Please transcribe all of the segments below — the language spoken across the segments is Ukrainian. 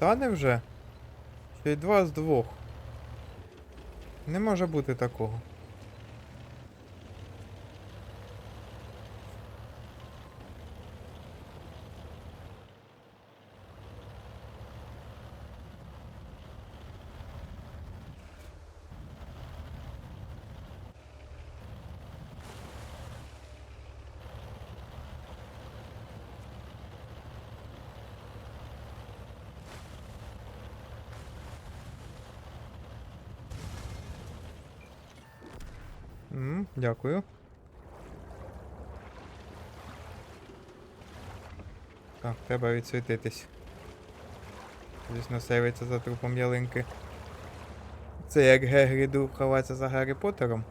Та не вже. Ще й два з двох. Не може бути такого. М, дякую. Так, треба відсвітитись. Звісно, сейвиться за трупом ялинки. Це як Гегріду ховається за Гаррі Поттером.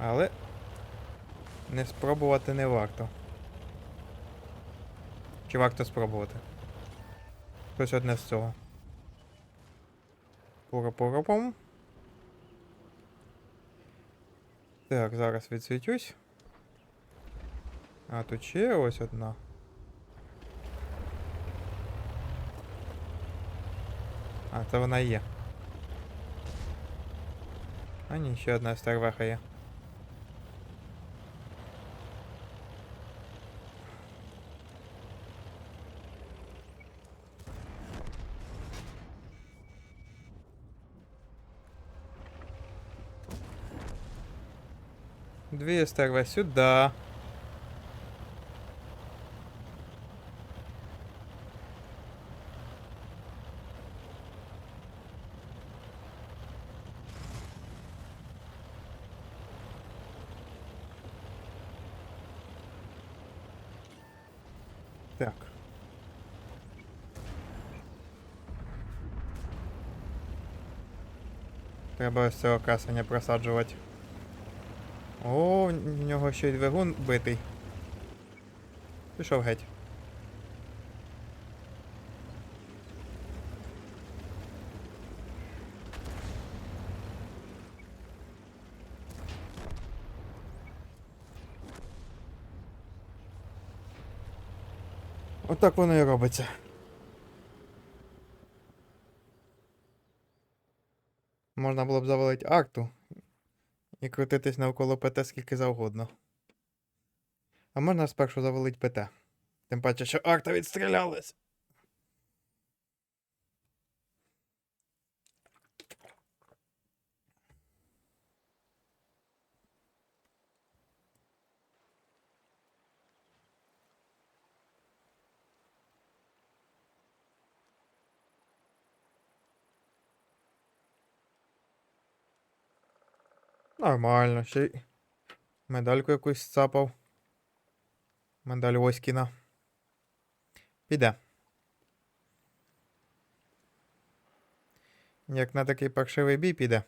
Але не спробувати не варто. Чи варто спробувати? Щось одне з цього. Пура-пура-пум. Так, зараз відсвічусь. А, тут ще ось одна. А, це вона і є. А ні, ще одна стервеха є. Две стервы сюда. Так. Треба ось цього красення просаджувати. О, в нього ще й двигун битий. Пішов геть. Отак воно і робиться. Можна було б завалити арту і крутитись навколо ПТ скільки завгодно. А можна спершу завалить ПТ. Тим паче, що арта відстрілялась. Нормально, ще й медальку якусь сцапав. Медаль Оськіна. Піде. Як на такий паршивий бій піде.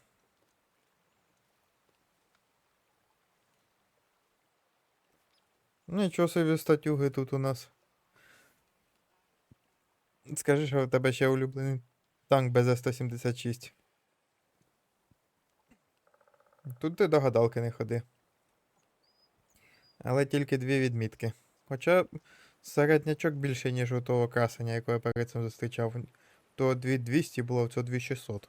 Нічого собі статюги тут у нас. Скажи, що в тебе ще улюблений танк БЗ-176. Тут ти до гадалки не ходи. Але тільки дві відмітки. Хоча середнячок більше, ніж у того красення, якого я перед цим зустрічав. То 2200 було, це 2600.